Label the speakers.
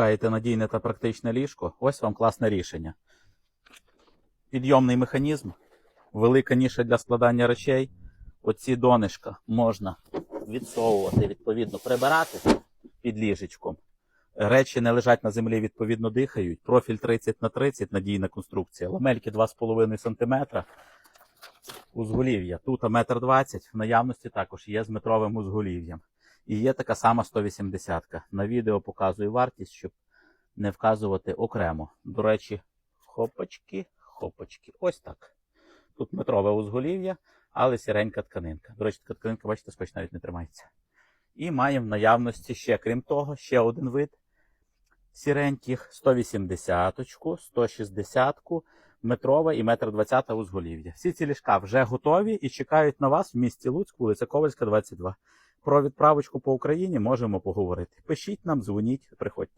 Speaker 1: Шукаєте надійне та практичне ліжко? Ось вам класне рішення. Підйомний механізм, велика ніша для складання речей. Оці донишка можна відсовувати, відповідно, прибирати під ліжечком. Речі не лежать на землі, відповідно дихають. Профіль 30 на 30 надійна конструкція. Ламельки 2,5 см. Узголів'я. Тут 1,20 м. В наявності також є з метровим узголів'ям. І є така сама 180 -ка. На відео показую вартість, щоб не вказувати окремо. До речі, хопочки, хопочки. Ось так. Тут метрове узголів'я, але сіренька тканинка. До речі, така тканинка, бачите, скотч навіть не тримається. І маємо в наявності ще, крім того, ще один вид сіреньких 180, ку 160, метрове і метр 20 узголів'я. Всі ці ліжка вже готові і чекають на вас в місті Луцьк, вулиця Ковальська, 22. Про відправочку по Україні можемо поговорити. Пишіть нам, дзвоніть, приходьте.